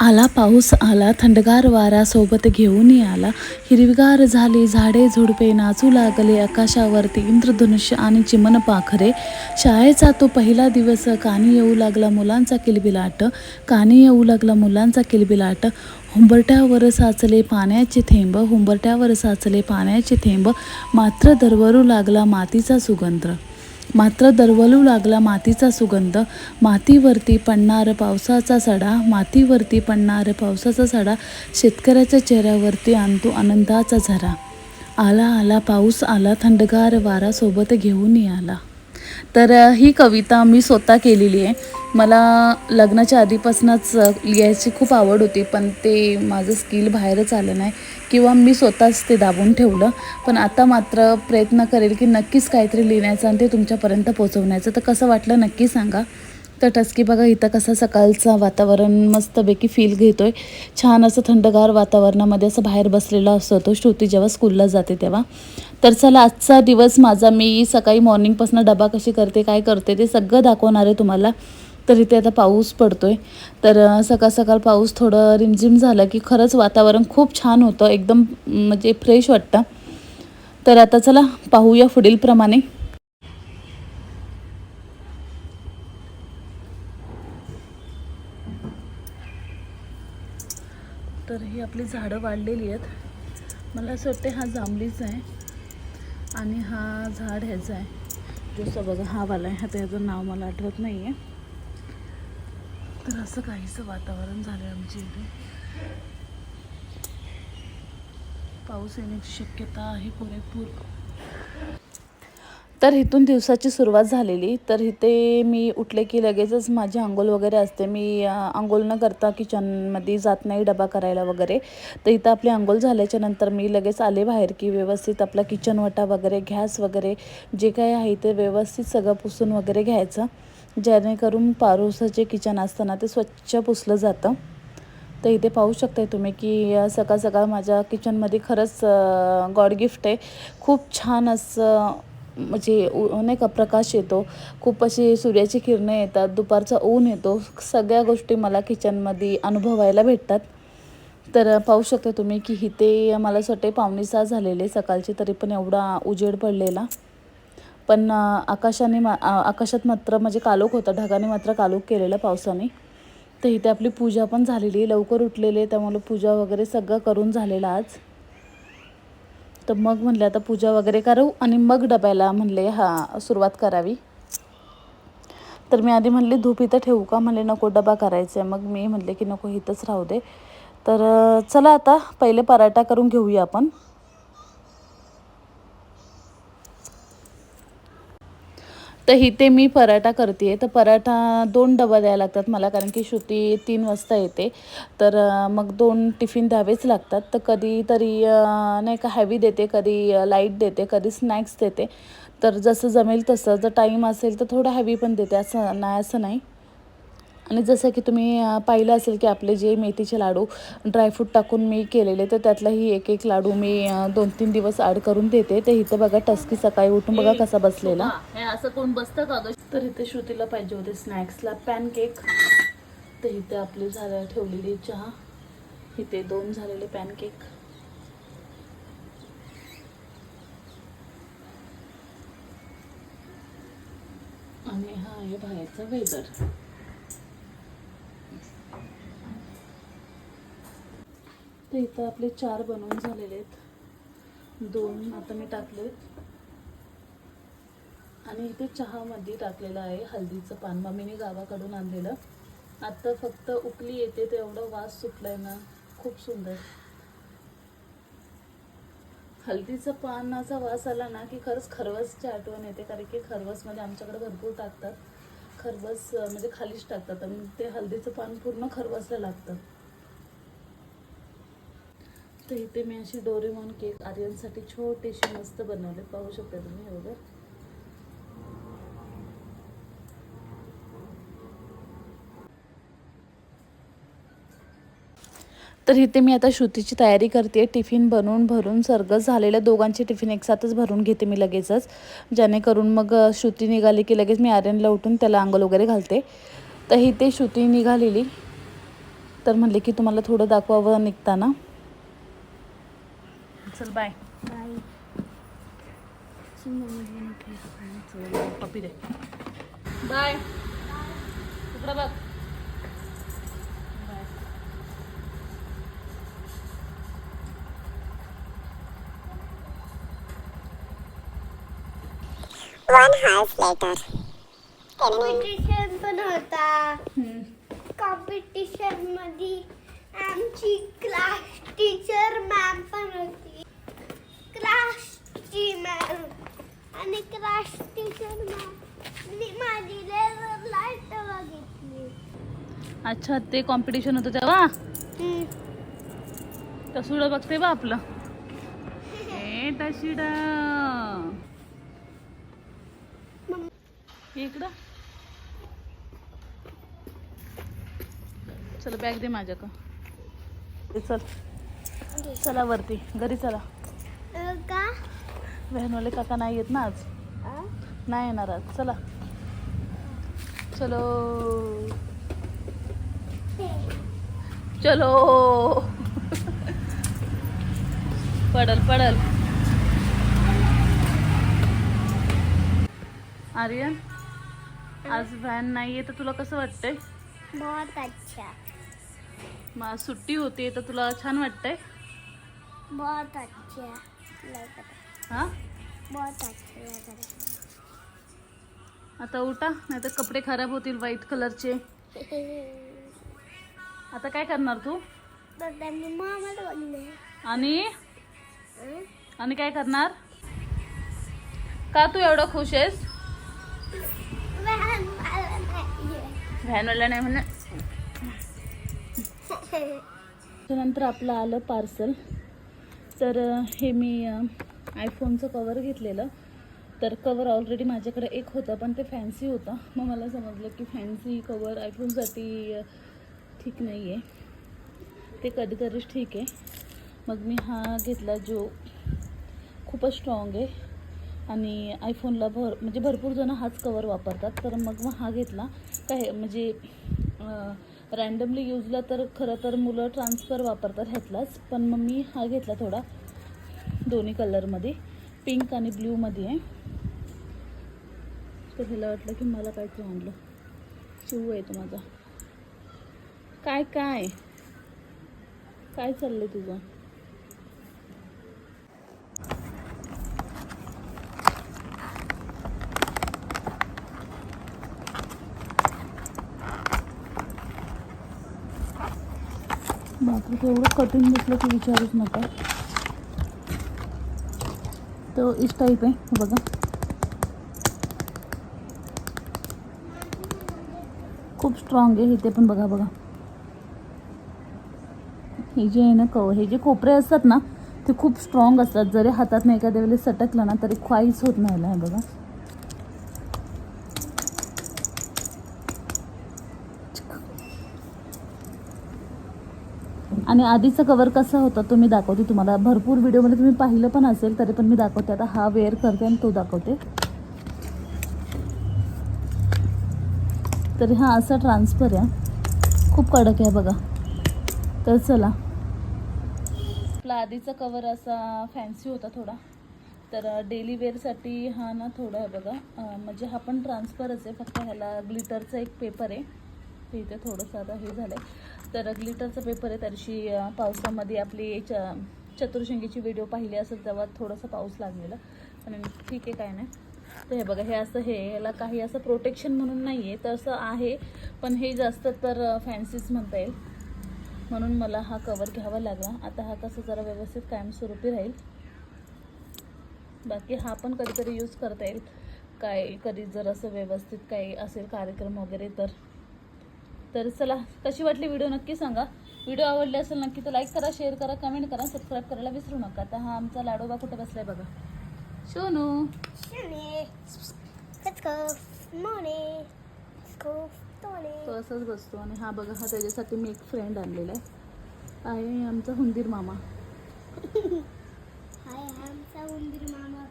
आला पाऊस आला थंडगार वारा सोबत घेऊनही आला. हिरवीगार झाली झाडे झुडपे नाचू लागले आकाशावरती इंद्रधनुष्य आणि चिमन पाखरे शाळेचा तो पहिला दिवस कानी येऊ लागला मुलांचा किलबिलाट कानी येऊ लागला मुलांचा किलबिलाट. हुंबरट्यावर साचले पाण्याचे थेंब हुंबरट्यावर साचले पाण्याचे थेंब मात्र दरवरू लागला मातीचा सुगंध. मात्र दरवलू लागला मातीचा सुगंध. मातीवरती पडणार पावसाचा सडा मातीवरती पडणार पावसाचा सडा शेतकऱ्याच्या चेहऱ्यावरती आणतो आनंदाचा झरा. आला आला पाऊस आला थंडगार वारा सोबत घेऊनही आला. तर ही कविता मी स्वतः केलेली आहे. मला लग्नाच्या आधीपासूनच लिहायची खूप आवड होती पण ते माझं स्किल बाहेरच आलं नाही. किंवा मी स्वतःच ते दाबून ठेवलं. पण आता मात्र प्रयत्न करेल की नक्कीच काहीतरी लिहिण्याचं आणि ते तुमच्यापर्यंत पोचवण्याचं तर कसं वाटलं नक्की सांगा. तर टस्की बघा इथं कसं सकाळचं वातावरण मस्तपैकी फील घेतो आहे छान असं थंडगार वातावरणामध्ये असं बाहेर बसलेला असतो तो श्रुती जेव्हा स्कूलला जाते तेव्हा. तर चला आजचा दिवस माझा मी सकाळी मॉर्निंगपासून डबा कशी करते काय करते ते सगळं दाखवणार आहे तुम्हाला. तर इथे आता पाऊस पडतो आहे तर सकाळ सकाळ पाऊस थोडं रिमझिम झालं की खरंच वातावरण खूप छान होतं. एकदम म्हणजे फ्रेश वाटतं. तर आता चला पाहूया पुढील प्रमाणे. तर ही आपली झाडं वाढलेली आहेत. मला असं वाटते हा जांभळीचा आहे आणि हा झाड ह्याचा आहे. जो बघा हा वाला आहे. आता ह्याचं नाव मला आठवत नाही आहे तर असं काहीसं वातावरण झालं आहे आमच्या इथे. पाऊस येण्याची शक्यता आहे पुरेपूर. तर इथून दिवसाची सुरुवात झालेली. तर इथे मी उठले की लगेचच माझी आंघोळ वगैरे असते. मी आंघोळ न करता किचनमध्ये जात नाही डबा करायला वगैरे. तर इथं आपली आंघोळ झाल्याच्यानंतर मी लगेच आले बाहेर की व्यवस्थित आपला किचन वटा वगैरे गॅस वगैरे जे काही आहे ते व्यवस्थित सगळं पुसून वगैरे घ्यायचं. जेणेकरून पारोसं जे किचन असतं ना ते स्वच्छ पुसलं जातं. तर इथे पाहू शकताय तुम्ही की सकाळ सकाळ माझ्या किचनमध्ये खरंच गॉड गिफ्ट आहे. खूप छान असं म्हणजे नाही का प्रकाश येतो. खूप अशी सूर्याची किरणं येतात दुपारचा ऊन येतो. सगळ्या गोष्टी मला किचनमध्ये अनुभवायला भेटतात. तर पाहू शकता तुम्ही की इथे मला असं वाटते पावणे सहा झालेले सकाळचे तरी पण एवढा उजेड पडलेला. पण आकाशाने मा आकाशात मात्र म्हणजे कालोख होता. ढगाने मात्र कालोख केलेला पावसाने. तर इथे आपली पूजा पण झालेली लवकर उठलेले त्यामुळे पूजा वगैरे सगळं करून झालेलं आज. तर मग म्हणले आता पूजा वगैरे करू आणि मग डब्याला म्हणले हा सुरुवात करावी. तर मी आधी म्हणले धूप इथं ठेवू का? म्हणले नको डबा करायचा आहे मग मी म्हणले की नको इथंच राहू दे. तर चला आता पहिले पराठा करून घेऊया आपण. तर इथे मी पराठा करते आहे तर पराठा दोन डबा द्यायला लागतात मला कारण की श्रुती तीन वाजता येते. तर मग दोन टिफिन द्यावेच लागतात. तर कधी तरी नाही का हॅवी देते कधी लाइट देते कधी स्नॅक्स देते. तर जसं जमेल तसं जर टाईम असेल तर थोडं हॅवी पण देते असं नाही असं नाही. आणि जसं की तुम्ही पाहिलं असेल की आपले जे मेथीचे लाडू ड्रायफ्रूट टाकून मी केलेले तर त्यातलाही एक एक लाडू मी दोन तीन दिवस ॲड करून देते. तर इथं बघा टस्की सकाळी उठून बघा कसा बसलेला. हे असं कोण बसतं का तर इथे श्रुतीला पाहिजे होते स्नॅक्सला पॅनकेक. तर इथे आपली झालं ठेवलेली चहा. इथे दोन झालेले पॅनकेक. आणि हा आहे बाहेरचा वेदर. तर इथं आपले चार बनवून झालेले आहेत. दोन आता मी टाकलेत. आणि इथे चहामध्ये टाकलेलं आहे हल्दीचं पान. मम्मीने गावाकडून आणलेलं. आत्ता फक्त उकली येते तेवढं वास सुटलाय ना. खूप सुंदर. हल्दीचं पानाचा वास आला ना की खरंच खरवसची आठवण येते. कारण की खरवसमध्ये आमच्याकडे भरपूर टाकतात. खरवस म्हणजे खालीच टाकतात. आणि ते हल्दीचं पान पूर्ण खरवसला लागतं. तर इथे मी अशी डोरेमॉन केक आर्यनसाठी छोटेसे मस्त बनवले. पाहू शकता तुम्ही हे वगैरे तर इथे मी आता श्रुतीची तयारी करते. टिफिन बनवून भरून सर्गस झालेल्या दोघांचे टिफिन एकसाथच भरून घेते मी लगेचच. जेणेकरून मग श्रुती निघाली की लगेच मी आर्यनला उठून त्याला अंगल वगैरे घालते. तर इथे श्रुती निघालेली. तर म्हणले की तुम्हाला थोडं दाखवावं निघताना. चल बाय बाई पप्पी दे. बाय तिकडं बघ. One house later. कॉम्पिटिशन पण होता. कॉम्पिटिशनमध्ये आमची क्लास टीचर मॅम पण होती. आणि क्लास टीचर माझी लाइट बघितली अच्छा ते कॉम्पिटिशन होतं तेव्हा. तसुडं बघते बा आपलं. ए टशिड इकडं. चल बॅग दे माझ्याक चल. चला वरती. घरी चला. का? व्हॅनवाले काका नाही येत ना आज? नाही येणार आज. चला. चलो. चलो. पडल पडल. आर्यन आज व्हॅन नाही आहे तर तुला कसं वाटतंय? बहुत अच्छा. मग सुट्टी होती तर तुला छान वाटतंय? बहुत अच्छा. हां? बहुत अच्छा लग रहा आता उठा नाही तर कपडे खराब होतील व्हाईट कलरचे आता काय करणार तू? आणि? आणि काय करणार? का तू एवढं खुश आहेस. व्हॅनवाला नाही म्हणे. त्यानंतर आपलं आलं पार्सल. तर हे मी आयफोनचं कवर घेतलेलं. तर कवर ऑलरेडी माझ्याकडे एक होतं पण ते फॅन्सी होतं. मग मला समजलं की फॅन्सी कवर आयफोनसाठी ठीक नाही आहे ते कधीतरीच ठीक आहे. मग मी हा घेतला जो खूपच स्ट्रॉंग आहे. आणि आयफोनला भर म्हणजे भरपूर जण हाच कवर वापरतात. तर मग मग हा घेतला. काय म्हणजे रँडमली यूजला तर खरं तर मुलं ट्रान्सफर वापरतात ह्यातलाच. पण मग मी हा घेतला थोडा. दोन्ही कलरमध्ये पिंक आणि ब्ल्यूमध्ये आहे. तर ह्याला वाटलं की मला काहीतरी आणलं. शिव आहे तो माझा. काय काय? काय चाललंय तुझं? बापरे एवढं कठीण दिसलं की विचारूच नका. तो इस टाईप आहे बघा. खूप स्ट्रॉंग आहे इथे पण बघा बघा. हे जे आहे ना कव हे जे कोपरे असतात ना ते खूप स्ट्रॉंग असतात. जरी हातात नाही एखाद्या वेळेस सटकलं ना तरी ख्वाईच होत नाही याला, बघा. आणि आधीचं कवर कसं होतं तो मी दाखवते तुम्हाला. भरपूर व्हिडिओमध्ये तुम्ही पाहिलं पण असेल तरी पण मी दाखवते. आता हा वेअर करते आणि तो दाखवते. तरी हा असा ट्रान्सफर आहे. खूप कडक आहे बघा. तर चला. आपला आधीचा कवर असा फॅन्सी होता थोडा. तर डेली वेअरसाठी हा ना थोडा आहे बघा. म्हणजे हा पण ट्रान्सफरच आहे. फक्त ह्याला ग्लिटरचा एक पेपर आहे. ते इथे थोडंसं आता हे झालं आहे तर ग्लिटरचा पेपर आहे तरीशी पावसामध्ये आपली च चतुर्शंगीची व्हिडिओ पाहिली असेल तेव्हा थोडंसं पाऊस लागलेला. पण ठीक आहे काय नाही. तर हे बघा हे असं हे याला काही असं प्रोटेक्शन म्हणून नाही आहे तसं आहे. पण हे जास्त तर फॅन्सीच म्हणता येईल. म्हणून मला हा कवर घ्यावा लागला. आता हा कसं जरा व्यवस्थित कायमस्वरूपी राहील. बाकी हा पण कधीतरी यूज करता येईल. काय कधी जर असं व्यवस्थित काही असेल कार्यक्रम वगैरे तर तर चला कशी वाटली व्हिडिओ नक्की सांगा. व्हिडिओ आवडले असेल नक्की तर लाईक करा शेअर करा कमेंट करा सबस्क्राईब करायला विसरू नका. आता हा आमचा लाडोबा कुठे बसलाय बघा. सोनू. तो असंच बसतो आणि हा बघा हा त्याच्यासाठी मी एक फ्रेंड आणलेला आहे. आहे आमचा हुंदीर मामा. हाय आमचा हुंदीर मामा.